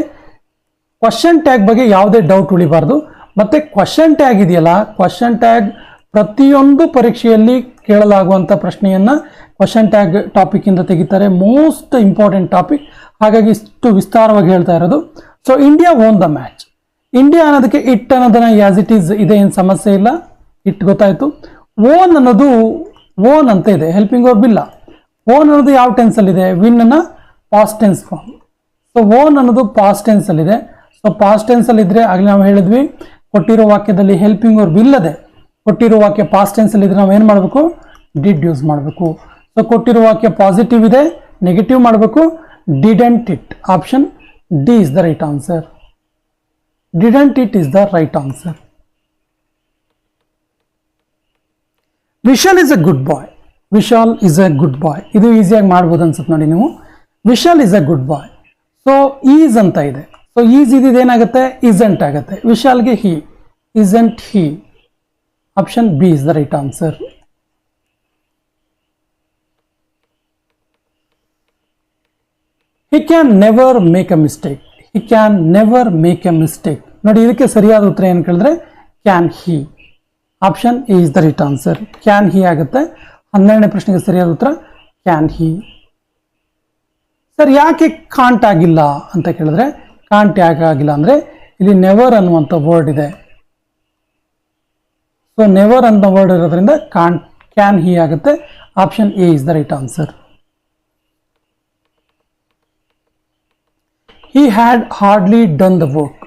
Speaker 1: ಕ್ವಶನ್ ಟ್ಯಾಗ್ ಬಗ್ಗೆ ಯಾವುದೇ ಡೌಟ್ ಉಳಿಬಾರ್ದು. ಮತ್ತೆ ಕ್ವಶನ್ ಟ್ಯಾಗ್ ಇದೆಯಲ್ಲ? ಕ್ವಶನ್ ಟ್ಯಾಗ್ ಪ್ರತಿಯೊಂದು ಪರೀಕ್ಷೆಯಲ್ಲಿ ಕೇಳಲಾಗುವಂಥ ಪ್ರಶ್ನೆಯನ್ನು ಕ್ವಶನ್ ಟ್ಯಾಗ್ ಟಾಪಿಕ್ ಇಂದ ತೆಗಿತಾರೆ. ಮೋಸ್ಟ್ ಇಂಪಾರ್ಟೆಂಟ್ ಟಾಪಿಕ್ ಹಾಗಾಗಿ ಇಷ್ಟು ವಿಸ್ತಾರವಾಗಿ ಹೇಳ್ತಾ ಇರೋದು. So India won the match India ಅನ್ನೋದಕ್ಕೆ ಇಟ್ ಅನ್ನೋದನ್ನ ಯಾಸ್ ಇಟ್ ಈಸ್ ಇದೆ, ಏನು ಸಮಸ್ಯೆ ಇಲ್ಲ. ಇಟ್ ಗೊತ್ತಾಯ್ತು. ಓನ್ ಅನ್ನೋದು ಓನ್ ಅಂತ ಇದೆ ಹೆಲ್ಪಿಂಗ್ ವರ್ಬ್ ಇಲ್ಲ ಓನ್ ಅನ್ನೋದು ಯಾವ ಟೆನ್ಸಲ್ಲಿದೆ ವಿನ್ ಅನ್ನ past tense form so won ಅನ್ನೋದು ಪಾಸ್ಟ್ ಟೆನ್ಸಲ್ಲಿದೆ ಸೊ ಪಾಸ್ಟ್ ಟೆನ್ಸಲ್ಲಿದ್ದರೆ ಆಗಲೇ ನಾವು ಹೇಳಿದ್ವಿ, ಕೊಟ್ಟಿರೋ ವಾಕ್ಯದಲ್ಲಿ ಹೆಲ್ಪಿಂಗ್ ವರ್ಬ್ ಇಲ್ಲದೆ ಕೊಟ್ಟಿರೋ ವಾಕ್ಯ ಪಾಸ್ಟ್ ಟೆನ್ಸಲ್ಲಿ ಇದ್ರೆ ನಾವು ಏನು ಮಾಡಬೇಕು? ಡಿಡ್ ಯೂಸ್ ಮಾಡಬೇಕು. ಸೊ ಕೊಟ್ಟಿರೋ ವಾಕ್ಯ ಪಾಸಿಟಿವ್ ಇದೆ ನೆಗೆಟಿವ್ ಮಾಡಬೇಕು. Didn't it option D is the right answer didn't it is the right answer Vishal is a good boy Vishal is a good boy ಇದು ಈಸಿಯಾಗಿ ಮಾಡ್ಬೋದು ಅನ್ಸುತ್ತೆ ನೋಡಿ ನೀವು. Vishal is a good boy so is ಅಂತ ಇದೆ. So is ಇದಿದ್ದು ಏನಾಗುತ್ತೆ? ಇಸೆಂಟ್ ಆಗುತ್ತೆ. ವಿಶಾಲ್ಗೆ he isn't he option B is the right answer he can never make a mistake he can never make a mistake ನೋಡಿ, ಇದಕ್ಕೆ ಸರಿಯಾದ ಉತ್ತರ ಏನು ಕೇಳಿದ್ರೆ can he option A is the right answer can he ಆಗುತ್ತೆ? ಹನ್ನೆರಡನೇ ಪ್ರಶ್ನೆಗೆ ಸರಿಯಾದ ಉತ್ತರ ಕ್ಯಾನ್ ಹಿ ಸರ್, ಯಾಕೆ ಕಾಂಟ್ ಆಗಿಲ್ಲ ಅಂತ ಕೇಳಿದ್ರೆ ಕಾಂಟ್ ಯಾಕೆ ಆಗಿಲ್ಲ ಅಂದರೆ, ಇಲ್ಲಿ ನೆವರ್ ಅನ್ನುವಂಥ ವರ್ಡ್ ಇದೆ. ಸೊ ನೆವರ್ ಅಂತ ವರ್ಡ್ ಇರೋದ್ರಿಂದ ಕಾನ್ ಕ್ಯಾನ್ ಹಿ ಆಗುತ್ತೆ? Option A is the right answer he had hardly done the work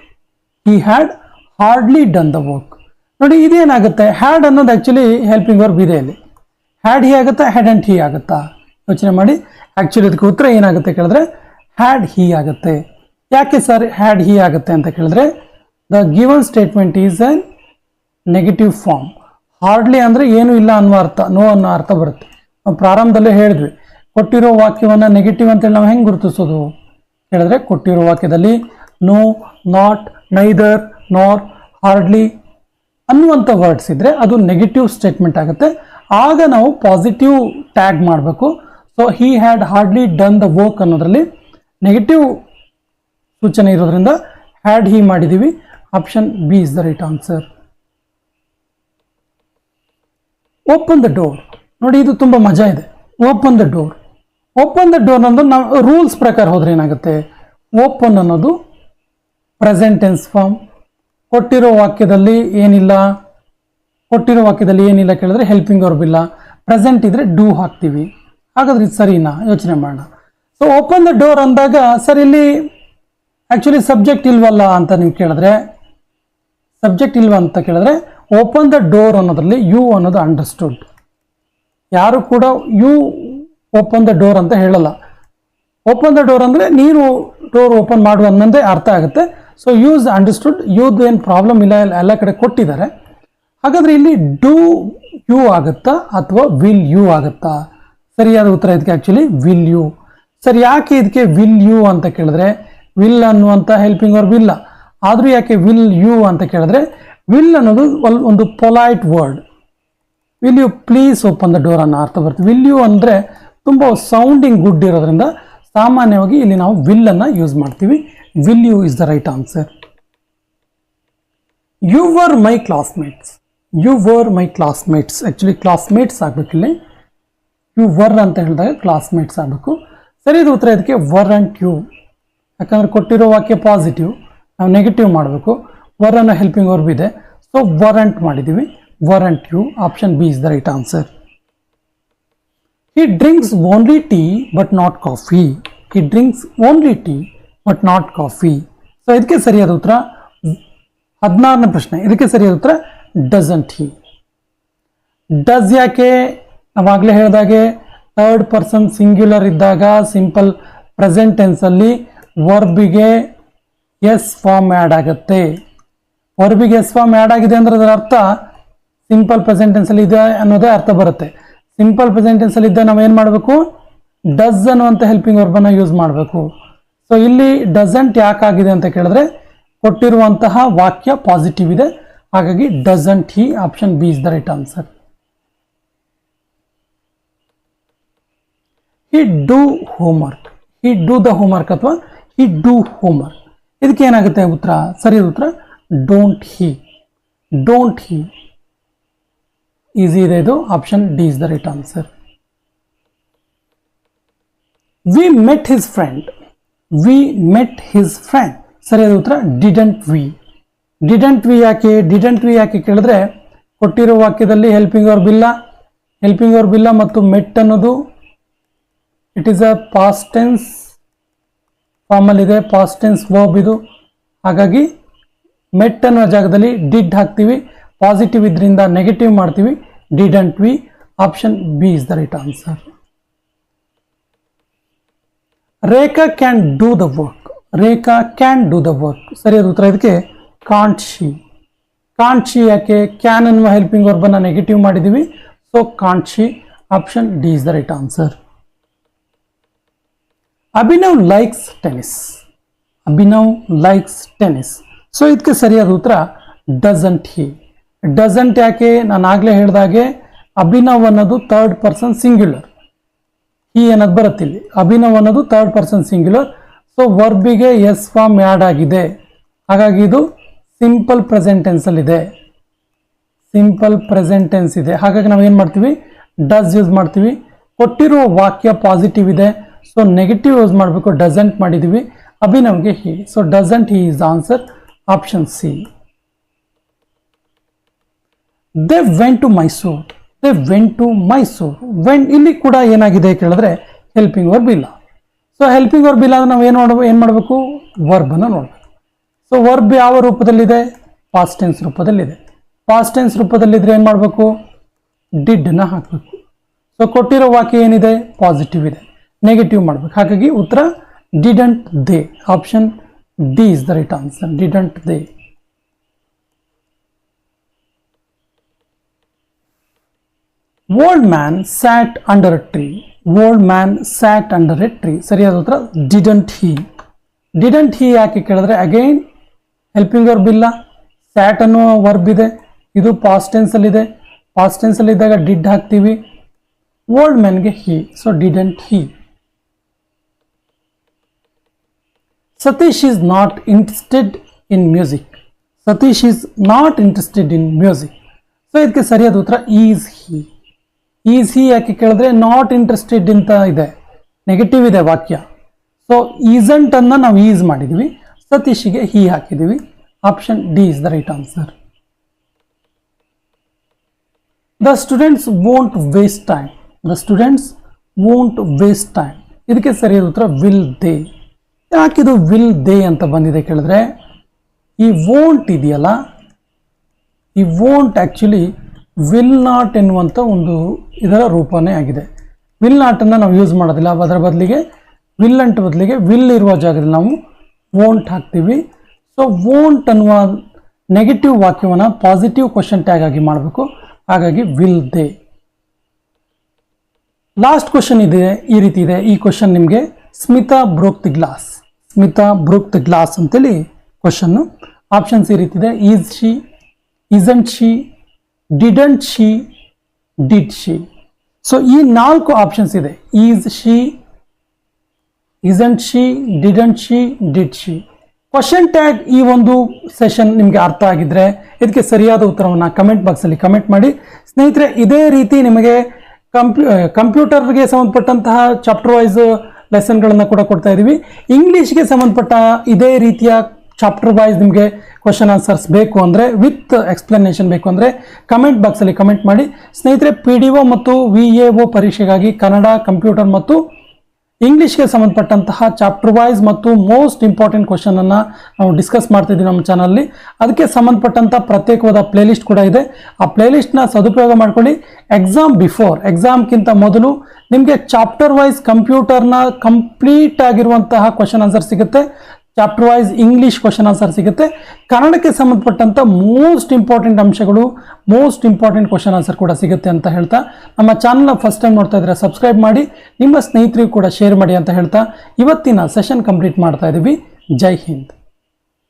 Speaker 1: he had hardly done the work ನೋಡಿ, ಇದೇನಾಗುತ್ತೆ? ಹ್ಯಾಡ್ ಅನ್ನೋದು ಆ್ಯಕ್ಚುಲಿ ಹೆಲ್ಪಿಂಗ್ ವರ್ಬ್ ಇದೆ ಇಲ್ಲಿ ಹ್ಯಾಡ್ ಹಿ ಆಗುತ್ತಾ? ಹ್ಯಾಡ್ ಅಂಡ್ ಹಿ ಆಗುತ್ತಾ? ಯೋಚನೆ ಮಾಡಿ. ಆ್ಯಕ್ಚುಲಿ ಇದಕ್ಕೆ ಉತ್ತರ ಏನಾಗುತ್ತೆ ಕೇಳಿದ್ರೆ ಹ್ಯಾಡ್ ಹಿ ಆಗುತ್ತೆ. ಯಾಕೆ ಸರ್ ಹ್ಯಾಡ್ ಹಿ ಆಗುತ್ತೆ ಅಂತ ಕೇಳಿದ್ರೆ the given statement is a negative form hardly ಅಂದರೆ ಏನೂ ಇಲ್ಲ ಅನ್ನೋ ಅರ್ಥ ನೋ ಅನ್ನೋ ಅರ್ಥ ಬರುತ್ತೆ. ನಾವು ಪ್ರಾರಂಭದಲ್ಲೇ ಹೇಳಿದ್ವಿ, ಕೊಟ್ಟಿರೋ ವಾಕ್ಯವನ್ನು ನೆಗೆಟಿವ್ ಅಂತೇಳಿ ನಾವು ಹೆಂಗೆ ಗುರುತಿಸೋದು? ಹೇಳಿದ್ರೆ ಕೊಟ್ಟಿರೋ ವಾಕ್ಯದಲ್ಲಿ no not neither nor hardly ಅನ್ನುವಂಥ ವರ್ಡ್ಸ್ ಇದ್ದರೆ ಅದು ನೆಗೆಟಿವ್ ಸ್ಟೇಟ್ಮೆಂಟ್ ಆಗುತ್ತೆ. ಆಗ ನಾವು ಪಾಸಿಟಿವ್ ಟ್ಯಾಗ್ ಮಾಡಬೇಕು. So he had hardly done the work ಅನ್ನೋದರಲ್ಲಿ negative ಸೂಚನೆ ಇರೋದ್ರಿಂದ ಹ್ಯಾಡ್ ಹೀ ಮಾಡಿದ್ದೀವಿ option B is the right answer open the door ನೋಡಿ, ಇದು ತುಂಬ ಮಜಾ ಇದೆ. Open the door open the door ಅನ್ನೋದು ನಾವು ರೂಲ್ಸ್ ಪ್ರಕಾರ ಹೋದ್ರೆ ಏನಾಗುತ್ತೆ? ಓಪನ್ ಅನ್ನೋದು ಪ್ರೆಸೆಂಟ್ ಟೆನ್ಸ್ ಫಾರ್ಮ್ ಕೊಟ್ಟಿರೋ ವಾಕ್ಯದಲ್ಲಿ ಏನಿಲ್ಲ? ಕೊಟ್ಟಿರೋ ವಾಕ್ಯದಲ್ಲಿ ಏನಿಲ್ಲ ಕೇಳಿದ್ರೆ ಹೆಲ್ಪಿಂಗ್ ಅವ್ರ ಇಲ್ಲ. ಪ್ರೆಸೆಂಟ್ ಇದ್ರೆ ಡೂ ಹಾಕ್ತೀವಿ. ಹಾಗಾದ್ರೆ ಇದು ಸರಿನಾ? ಯೋಚನೆ ಮಾಡೋಣ. ಸೊ ಓಪನ್ ದ ಡೋರ್ ಅಂದಾಗ, ಸರ್, ಇಲ್ಲಿ ಆ್ಯಕ್ಚುಲಿ ಸಬ್ಜೆಕ್ಟ್ ಇಲ್ವಲ್ಲ ಅಂತ ನೀವು ಕೇಳಿದ್ರೆ ಸಬ್ಜೆಕ್ಟ್ ಇಲ್ವಾ ಅಂತ ಕೇಳಿದ್ರೆ, ಓಪನ್ ದ ಡೋರ್ ಅನ್ನೋದ್ರಲ್ಲಿ ಯು ಅನ್ನೋದು ಅಂಡರ್ಸ್ಟುಡ್ ಯಾರು ಕೂಡ ಯು ಓಪನ್ ದ ಡೋರ್ ಅಂತ ಹೇಳಲ್ಲ. ಓಪನ್ ದ ಡೋರ್ ಅಂದರೆ ನೀನು ಡೋರ್ ಓಪನ್ ಮಾಡು ಅನ್ನೋದೇ ಅರ್ಥ ಆಗುತ್ತೆ. ಸೊ ಯೂಸ್ ಅಂಡರ್ಸ್ಟುಡ್ ಯೂದು ಏನು ಪ್ರಾಬ್ಲಮ್ ಇಲ್ಲ, ಎಲ್ಲ- ಕಡೆ ಕೊಟ್ಟಿದ್ದಾರೆ. ಹಾಗಾದರೆ ಇಲ್ಲಿ ಡೂ ಯು ಆಗುತ್ತಾ ಅಥವಾ ವಿಲ್ ಯು ಆಗುತ್ತಾ? ಸರಿಯಾದ ಉತ್ತರ ಇದಕ್ಕೆ ಆ್ಯಕ್ಚುಲಿ ವಿಲ್ ಯು ಸರಿ, ಯಾಕೆ ಇದಕ್ಕೆ ವಿಲ್ ಯು ಅಂತ ಕೇಳಿದ್ರೆ, ವಿಲ್ ಅನ್ನುವಂಥ ಹೆಲ್ಪಿಂಗ್ ವರ್ಬ್ ಇಲ್ಲ ಆದರೂ ಯಾಕೆ ವಿಲ್ ಯು ಅಂತ ಕೇಳಿದ್ರೆ ವಿಲ್ ಅನ್ನೋದು ಒಂದು polite word will you please open the door ಅನ್ನೋ ಅರ್ಥ ಬರುತ್ತೆ. ವಿಲ್ ಯು ಅಂದರೆ ತುಂಬ ಸೌಂಡಿಂಗ್ ಗುಡ್ ಇರೋದ್ರಿಂದ ಸಾಮಾನ್ಯವಾಗಿ ಇಲ್ಲಿ ನಾವು ವಿಲ್ಲನ್ನು ಯೂಸ್ ಮಾಡ್ತೀವಿ. Will you is the right answer you were my classmates you were my classmates actually classmates ಆಗಬೇಕು ಇಲ್ಲಿ. ಯು ವರ್ ಅಂತ ಹೇಳಿದಾಗ ಕ್ಲಾಸ್ಮೇಟ್ಸ್ ಆಗಬೇಕು. ಸರಿಯಾದ ಉತ್ತರ ಇದಕ್ಕೆ ವರ್ ಆ್ಯಂಡ್ ಯು ಯಾಕಂದರೆ ಕೊಟ್ಟಿರೋ ವಾಕ್ಯ ಪಾಸಿಟಿವ್ ನಾವು ನೆಗೆಟಿವ್ ಮಾಡಬೇಕು. ವರ್ ಅನ್ನೋ ಹೆಲ್ಪಿಂಗ್ ವರ್ಬ್ ಇದೆ. ಸೊ ವರಂಟ್ ಮಾಡಿದ್ದೀವಿ weren't you option B is the right answer he drinks only tea but not coffee he drinks only tea but not coffee so ಇದಕ್ಕೆ ಸರಿಯಾದ ಉತ್ತರ? ಹದಿನಾರನೇ ಪ್ರಶ್ನೆ. ಇದಕ್ಕೆ ಸರಿಯಾದ ಉತ್ತರ? ಡಸಂಟ್ ಹಿ ಡಸ್ ಯಾಕೆ? ನಾವಾಗಲೇ ಹೇಳಿದಾಗೆ ಥರ್ಡ್ ಪರ್ಸನ್ ಸಿಂಗ್ಯುಲರ್ ಇದ್ದಾಗ ಸಿಂಪಲ್ ಪ್ರೆಸೆಂಟ್ ಟೆನ್ಸಲ್ಲಿ ವರ್ಬಿಗೆ ಎಸ್ ಫಾರ್ಮ್ ಆ್ಯಡ್ ಆಗುತ್ತೆ. ವರ್ಬಿಗೆ ಎಸ್ ಫಾರ್ಮ್ ಆ್ಯಡ್ ಆಗಿದೆ ಅಂದರೆ ಅದರ ಅರ್ಥ ಸಿಂಪಲ್ ಪ್ರೆಸೆಂಟೆನ್ಸಲ್ಲಿ ಇದೆ ಅನ್ನೋದೇ ಅರ್ಥ ಬರುತ್ತೆ. ಸಿಂಪಲ್ ಪ್ರೆಸೆಂಟೆನ್ಸಲ್ಲಿ ಇದ್ದ ನಾವು ಏನು ಮಾಡಬೇಕು? ಡಸ್ ಅನ್ನುವಂಥ ಹೆಲ್ಪಿಂಗ್ ವರ್ಬನ್ನು ಯೂಸ್ ಮಾಡಬೇಕು. ಸೊ ಇಲ್ಲಿ ಡಸಂಟ್ ಯಾಕಾಗಿದೆ ಅಂತ ಕೇಳಿದ್ರೆ ಕೊಟ್ಟಿರುವಂತಹ ವಾಕ್ಯ ಪಾಸಿಟಿವ್ ಇದೆ. ಹಾಗಾಗಿ doesn't he option B is the right answer. He do homework. He do the homework ಅಥವಾ ಹಿ ಡೂ ಹೋಮ್ವರ್ಕ್. ಇದಕ್ಕೆ ಏನಾಗುತ್ತೆ ಉತ್ತರ? ಸರಿಯಾದ ಉತ್ತರ don't he don't he easy ಇದೆ ಇದು option D is the right answer we met his friend we met his friend ಸರಿಯಾದ ಉತ್ತರ ಡಿಡೆಂಟ್ ವಿ ಡಿಡೆಂಟ್ ವಿ ಯಾಕೆ? ಡಿಡೆಂಟ್ ವಿ ಯಾಕೆ ಕೇಳಿದ್ರೆ, ಕೊಟ್ಟಿರೋ ವಾಕ್ಯದಲ್ಲಿ ಹೆಲ್ಪಿಂಗ್ ವರ್ಬ್ ಬಿಲ್ಲ. ಹೆಲ್ಪಿಂಗ್ ವರ್ಬ್ ಬಿಲ್ಲ ಮತ್ತು ಮೆಟ್ ಅನ್ನೋದು it is a past tense ಫಾರ್ಮಲ್ಲಿದೆ past tense verb ಇದು. ಹಾಗಾಗಿ ಮೆಟ್ ಅನ್ನೋ ಜಾಗದಲ್ಲಿ ಡಿಡ್ ಹಾಕ್ತೀವಿ. ಪಾಸಿಟಿವ್ ಇದರಿಂದ ನೆಗೆಟಿವ್ ಮಾಡ್ತೀವಿ. Didn't we option B is the right answer Rekha can do the work Rekha can do the work ಸರಿಯಾದ ಉತ್ತರ ಇದಕ್ಕೆ ಕಾಂಟ್ ಶಿ ಕಾಂಟ್ ಶಿ ಯಾಕೆ? ಕ್ಯಾನ್ ಅನ್ನುವ ಹೆಲ್ಪಿಂಗ್ ವರ್ಬನ್ನು ನೆಗೆಟಿವ್ ಮಾಡಿದ್ದೀವಿ so can't she option D is the right answer Abhinav likes tennis Abhinav likes tennis so ಇದಕ್ಕೆ ಸರಿಯಾದ ಉತ್ತರ ಡಸಂಟ್ ಹಿ ಡಸಂಟ್ ಯಾಕೆ? ನಾನು ಆಗಲೇ ಹೇಳಿದಾಗೆ ಅಭಿನವ್ ಅನ್ನೋದು ಥರ್ಡ್ ಪರ್ಸನ್ ಸಿಂಗ್ಯುಲರ್ ಹಿ ಅನ್ನೋದು ಬರುತ್ತಿಲ್ಲಿ ಅಭಿನವ್ ಅನ್ನೋದು ಥರ್ಡ್ ಪರ್ಸನ್ ಸಿಂಗ್ಯುಲರ್ ಸೊ ವರ್ಬಿಗೆ ಎಸ್ ಫಾರ್ಮ್ ಆ್ಯಡ್ ಆಗಿದೆ. ಹಾಗಾಗಿ ಇದು ಸಿಂಪಲ್ ಪ್ರೆಸೆಂಟ್ ಟೆನ್ಸಲ್ಲಿದೆ ಸಿಂಪಲ್ ಪ್ರೆಸೆಂಟ್ ಟೆನ್ಸ್ ಇದೆ. ಹಾಗಾಗಿ ನಾವು ಏನು ಮಾಡ್ತೀವಿ? ಡಸ್ ಯೂಸ್ ಮಾಡ್ತೀವಿ. ಕೊಟ್ಟಿರುವ ವಾಕ್ಯ ಪಾಸಿಟಿವ್ ಇದೆ. ಸೊ ನೆಗೆಟಿವ್ ಯೂಸ್ ಮಾಡಬೇಕು ಡಸಂಟ್ ಮಾಡಿದ್ದೀವಿ ಅಭಿನವ್ಗೆ he. So doesn't he is answer option C they went to Mysore they went to Mysore went ಇಲ್ಲಿ ಕೂಡ ಏನಾಗಿದೆ ಕೇಳಿದ್ರೆ ಹೆಲ್ಪಿಂಗ್ ವರ್ಬ್ ಇಲ್ಲ. ಸೊ ಹೆಲ್ಪಿಂಗ್ ವರ್ಬ್ ಇಲ್ಲ ಅಂದ್ರೆ ನಾವು ಏನು ಮಾಡಬೇಕು ಏನು ಮಾಡಬೇಕು? ವರ್ಬನ್ನು ನೋಡಬೇಕು. ಸೊ ವರ್ಬ್ ಯಾವ ರೂಪದಲ್ಲಿದೆ? ಪಾಸ್ಟ್ ಟೆನ್ಸ್ ರೂಪದಲ್ಲಿದೆ. ಪಾಸ್ಟ್ ಟೆನ್ಸ್ ರೂಪದಲ್ಲಿದ್ದರೆ ಏನು ಮಾಡಬೇಕು? ಡಿಡ್ಡನ್ನು ಹಾಕಬೇಕು. ಸೊ ಕೊಟ್ಟಿರೋ ವಾಕ್ಯ ಏನಿದೆ? ಪಾಸಿಟಿವ್ ಇದೆ. ನೆಗೆಟಿವ್ ಮಾಡಬೇಕು. ಹಾಗಾಗಿ ಉತ್ತರ didn't they option D is the right answer didn't they old man sat under a tree old man sat under a tree ಸರಿಯಾದ ಉತ್ತರ ಡಿಡಂಟ್ ಹಿ ಡಿಡಂಟ್ ಹಿ ಯಾಕೆ ಕೇಳಿದ್ರೆ ಅಗೈನ್ ಹೆಲ್ಪಿಂಗ್ ವರ್ಬ್ ಇಲ್ಲ. Sat ಅನ್ನೋ verb ಇದೆ. ಇದು past ಪಾಸ್ಟೆನ್ಸಲ್ಲಿದ್ದಾಗ did ಹಾಕ್ತೀವಿ. Old ಮ್ಯಾನ್ಗೆ he so didn't he Satish is not interested in music Satish is not interested in music so ಇದಕ್ಕೆ ಸರಿಯಾದ ಉತ್ತರ ಈಸ್ ಹಿ ಈಸ್ ಹಿ ಯಾಕೆ ಕೇಳಿದ್ರೆ ನಾಟ್ ಇಂಟ್ರೆಸ್ಟೆಡ್ ಅಂತ ಇದೆ. ನೆಗೆಟಿವ್ ಇದೆ ವಾಕ್ಯ. ಸೊ ಈಸಂಟ್ ಅನ್ನ ನಾವು ಈಸ್ ಮಾಡಿದ್ವಿ. ಸತೀಶಿಗೆ ಹಿ ಹಾಕಿದ್ದೀವಿ option D is the right answer the students won't waste time the students won't waste time ಇದಕ್ಕೆ ಸರಿಯಾದ ಉತ್ತರ ವಿಲ್ ದೇ ಯಾಕಿದು ವಿಲ್ ದೇ ಅಂತ ಬಂದಿದೆ ಕೇಳಿದ್ರೆ, ಈ ವೋಂಟ್ ಇದೆಯಲ್ಲ, ಈ ವೋಂಟ್ ಆ್ಯಕ್ಚುಲಿ ವಿಲ್ ನಾಟ್ ಎನ್ನುವಂಥ ಒಂದು ಇದರ ರೂಪನೇ ಆಗಿದೆ. ವಿಲ್ ನಾಟನ್ನು ನಾವು ಯೂಸ್ ಮಾಡೋದಿಲ್ಲ. ಅದರ ಬದಲಿಗೆ ವಿಲ್ ಅಂಟ್ ಬದಲಿಗೆ ವಿಲ್ ಇರುವ ಜಾಗದಲ್ಲಿ ನಾವು ವೋಂಟ್ ಹಾಕ್ತೀವಿ. ಸೊ ವೋಂಟ್ ಅನ್ನುವ ನೆಗೆಟಿವ್ ವಾಕ್ಯವನ್ನು ಪಾಸಿಟಿವ್ ಕ್ವಶನ್ ಟ್ಯಾಗ್ ಆಗಿ ಮಾಡಬೇಕು. ಹಾಗಾಗಿ ವಿಲ್ ದೇ ಲಾಸ್ಟ್ ಕ್ವಶನ್ ಇದೆ, ಈ ರೀತಿ ಇದೆ. ಈ ಕ್ವಶನ್ ನಿಮಗೆ Smita broke the glass. Smita broke glass ಅಂತೇಳಿ ಕ್ವಶನ್ನು ಆಪ್ಷನ್ಸ್ ಈ ರೀತಿ ಇದೆ is she isn't she didn't she did she so ಈ ನಾಲ್ಕು ಆಪ್ಷನ್ಸ್ ಇದೆ. Is she isn't she didn't she did she question tag ಈ ಒಂದು ಸೆಷನ್ ನಿಮಗೆ ಅರ್ಥ ಆಗಿದ್ರೆ ಇದಕ್ಕೆ ಸರಿಯಾದ ಉತ್ತರವನ್ನು ಕಮೆಂಟ್ ಬಾಕ್ಸಲ್ಲಿ ಕಮೆಂಟ್ ಮಾಡಿ. ಸ್ನೇಹಿತರೆ, ಇದೇ ರೀತಿ ನಿಮಗೆ ಕಂಪ್ಯೂ ಕಂಪ್ಯೂಟರ್ಗೆ ಸಂಬಂಧಪಟ್ಟಂತಹ ಚಾಪ್ಟರ್ ವೈಸ್ ಲೆಸನ್ಗಳನ್ನು ಕೂಡ ಕೊಡ್ತಾ ಇದ್ದೀವಿ ಇಂಗ್ಲೀಷ್ಗೆ ಸಂಬಂಧಪಟ್ಟ ಇದೇ ರೀತಿಯ ಚಾಪ್ಟರ್ ವೈಸ್ ನಿಮಗೆ ಕ್ವಶನ್ ಆನ್ಸರ್ಸ್ ಬೇಕು ಅಂದರೆ ವಿತ್ ಎಕ್ಸ್ಪ್ಲನೇಷನ್ ಬೇಕು ಅಂದರೆ ಕಮೆಂಟ್ ಬಾಕ್ಸಲ್ಲಿ ಕಮೆಂಟ್ ಮಾಡಿ. ಸ್ನೇಹಿತರೆ ಪಿ ಡಿ ಒ ಮತ್ತು ವಿ ಎ ಒ ಪರೀಕ್ಷೆಗಾಗಿ ಕನ್ನಡ ಕಂಪ್ಯೂಟರ್ ಮತ್ತು ಇಂಗ್ಲೀಷ್ಗೆ ಸಂಬಂಧಪಟ್ಟಂತಹ ಚಾಪ್ಟರ್ ವೈಸ್ ಮತ್ತು ಮೋಸ್ಟ್ ಇಂಪಾರ್ಟೆಂಟ್ ಕ್ವಶನ್ ಅನ್ನು ನಾವು ಡಿಸ್ಕಸ್ ಮಾಡ್ತಿದ್ದೀವಿ ನಮ್ಮ ಚಾನಲ್ಲಿ ಅದಕ್ಕೆ ಸಂಬಂಧಪಟ್ಟಂಥ ಪ್ರತ್ಯೇಕವಾದ ಪ್ಲೇಲಿಸ್ಟ್ ಕೂಡ ಇದೆ. ಆ ಪ್ಲೇಲಿಸ್ಟ್ನ ಸದುಪಯೋಗ ಮಾಡ್ಕೊಳ್ಳಿ. ಎಕ್ಸಾಮ್ ಬಿಫೋರ್ ಎಕ್ಸಾಮ್ಗಿಂತ ಮೊದಲು ನಿಮಗೆ ಚಾಪ್ಟರ್ ವೈಸ್ ಕಂಪ್ಯೂಟರ್ನ ಕಂಪ್ಲೀಟ್ ಆಗಿರುವಂತಹ ಕ್ವಶನ್ ಆನ್ಸರ್ ಸಿಗುತ್ತೆ. Chapter wise English question answer ಸಿಗುತ್ತೆ. ಕನ್ನಡಕ್ಕೆ ಸಂಬಂಧಪಟ್ಟಂಥ ಮೋಸ್ಟ್ ಇಂಪಾರ್ಟೆಂಟ್ ಅಂಶಗಳು ಮೋಸ್ಟ್ ಇಂಪಾರ್ಟೆಂಟ್ ಕ್ವಶನ್ ಆನ್ಸರ್ ಕೂಡ ಸಿಗುತ್ತೆ ಅಂತ ಹೇಳ್ತಾ. ನಮ್ಮ ಚಾನಲ್ನ ಫಸ್ಟ್ ಟೈಮ್ ನೋಡ್ತಾ ಇದ್ರೆ ಸಬ್ಸ್ಕ್ರೈಬ್ ಮಾಡಿ, ನಿಮ್ಮ ಸ್ನೇಹಿತರಿಗೂ ಕೂಡ ಶೇರ್ ಮಾಡಿ ಅಂತ ಹೇಳ್ತಾ. ಇವತ್ತಿನ ಸೆಷನ್ ಕಂಪ್ಲೀಟ್ ಮಾಡ್ತಾ ಇದ್ದೀವಿ ಜೈ ಹಿಂದ್.